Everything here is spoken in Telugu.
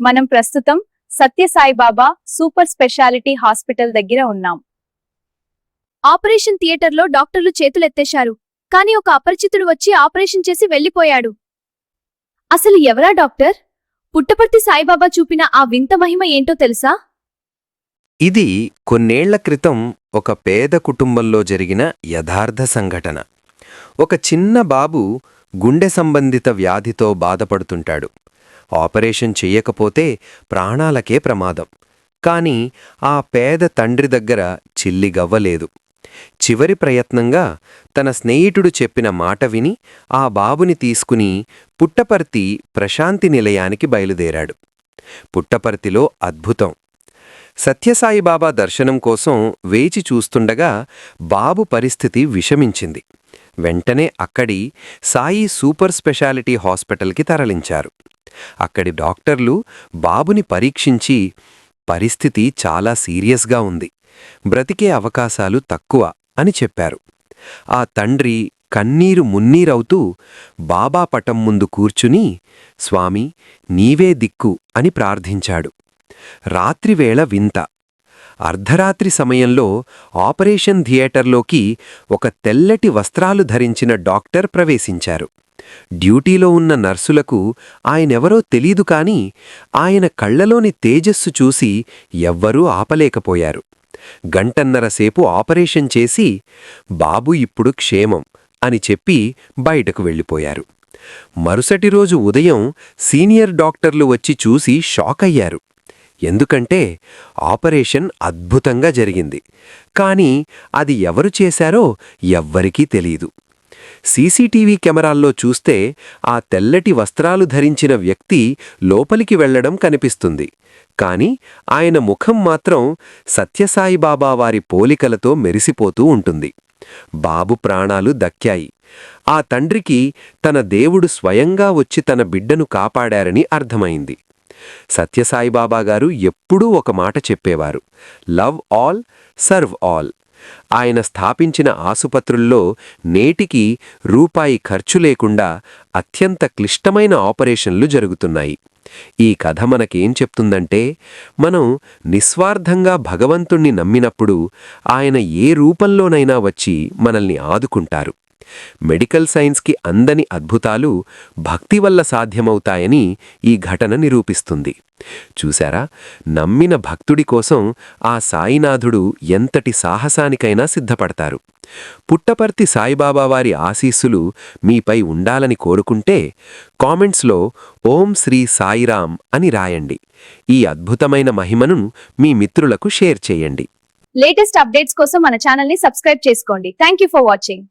మనం ప్రస్తుతం సత్యసాయిబాబా సూపర్ స్పెషాలిటీ హాస్పిటల్ దగ్గర ఉన్నాం. ఆపరేషన్ థియేటర్లో డాక్టర్లు చేతులెత్తేశారు కాని ఒక అపరిచితుడు వచ్చి ఆపరేషన్ చేసి వెళ్ళిపోయాడు అసలు ఎవరా డాక్టర్? పుట్టపర్తి సాయిబాబా చూపిన ఆ వింత మహిమ ఏంటో తెలుసా? ఇది కొన్నేళ్ళ క్రితం ఒక పేద కుటుంబంలో జరిగిన యథార్థ సంఘటన. ఒక చిన్న బాబు గుండె సంబంధిత వ్యాధితో బాధపడుతుంటాడు. ఆపరేషన్ చెయ్యకపోతే ప్రాణాలకే ప్రమాదం. కాని ఆ పేద తండ్రి దగ్గర చిల్లిగవ్వలేదు చివరి ప్రయత్నంగా తన స్నేహితుడు చెప్పిన మాట విని ఆ బాబుని తీసుకుని పుట్టపర్తి ప్రశాంతి నిలయానికి బయలుదేరాడు. పుట్టపర్తిలో అద్భుతం. సత్యసాయిబాబా దర్శనం కోసం వేచి చూస్తుండగా బాబు పరిస్థితి విషమించింది. వెంటనే అక్కడి సాయి సూపర్ స్పెషాలిటీ హాస్పిటల్కి తరలించారు. అక్కడి డాక్టర్లు బాబుని పరీక్షించి పరిస్థితి చాలా సీరియస్గా ఉంది. బ్రతికే అవకాశాలు తక్కువ అని చెప్పారు. ఆ తండ్రి కన్నీరు మున్నీరవుతూ బాబా పటం ముందు కూర్చుని స్వామి నీవే దిక్కు అని ప్రార్థించాడు. రాత్రివేళ వింత. అర్ధరాత్రి సమయంలో ఆపరేషన్ థియేటర్లోకి ఒక తెల్లటి వస్త్రాలు ధరించిన డాక్టర్ ప్రవేశించారు. డ్యూటీలో ఉన్న నర్సులకు ఆయనెవరో తెలీదు కాని ఆయన కళ్ళలోని తేజస్సు చూసి ఎవ్వరూ ఆపలేకపోయారు. గంటన్నరసేపు ఆపరేషన్ చేసి బాబు ఇప్పుడు క్షేమం అని చెప్పి బయటకు వెళ్ళిపోయారు. మరుసటి రోజు ఉదయం సీనియర్ డాక్టర్లు వచ్చి చూసి షాక్ అయ్యారు. ఎందుకంటే ఆపరేషన్ అద్భుతంగా జరిగింది. కానీ అది ఎవరు చేశారో ఎవ్వరికీ తెలీదు. సీసీటీవీ కెమెరాల్లో చూస్తే ఆ తెల్లటి వస్త్రాలు ధరించిన వ్యక్తి లోపలికి వెళ్ళడం కనిపిస్తుంది. కాని ఆయన ముఖం మాత్రం సత్యసాయిబాబా వారి పోలికలతో మెరిసిపోతూ ఉంటుంది. బాబు ప్రాణాలు దక్కాయి. ఆ తండ్రికి తన దేవుడు స్వయంగా వచ్చి తన బిడ్డను కాపాడారని అర్థమైంది. సత్యసాయిబాబా గారు ఎప్పుడూ ఒక మాట చెప్పేవారు. Love all serve all. ఆయన స్థాపించిన ఆసుపత్రుల్లో నేటికి రూపాయి ఖర్చు లేకుండా అత్యంత క్లిష్టమైన ఆపరేషన్లు జరుగుతున్నాయి. ఈ కథ మనకేం చెప్తుందంటే మనం నిస్వార్థంగా భగవంతుణ్ణి నమ్మినప్పుడు ఆయన ఏ రూపంలోనైనా వచ్చి మనల్ని ఆదుకుంటారు. మెడికల్ సైన్స్కి అందని అద్భుతాలు భక్తి వల్ల సాధ్యమవుతాయని ఈ ఘటన నిరూపిస్తుంది. చూశారా? నమ్మిన భక్తుడి కోసం ఆ సాయినాథుడు ఎంతటి సాహసానికైనా సిద్ధపడతారు. పుట్టపర్తి సాయిబాబా వారి ఆశీస్సులు మీపై ఉండాలని కోరుకుంటే కామెంట్స్లో ఓం శ్రీ సాయిరాం అని రాయండి. ఈ అద్భుతమైన మహిమను మీ మిత్రులకు షేర్ చేయండి. లేటెస్ట్ అప్డేట్స్ కోసం మన ఛానల్ని సబ్స్క్రైబ్ చేసుకోండి. Thank for watching.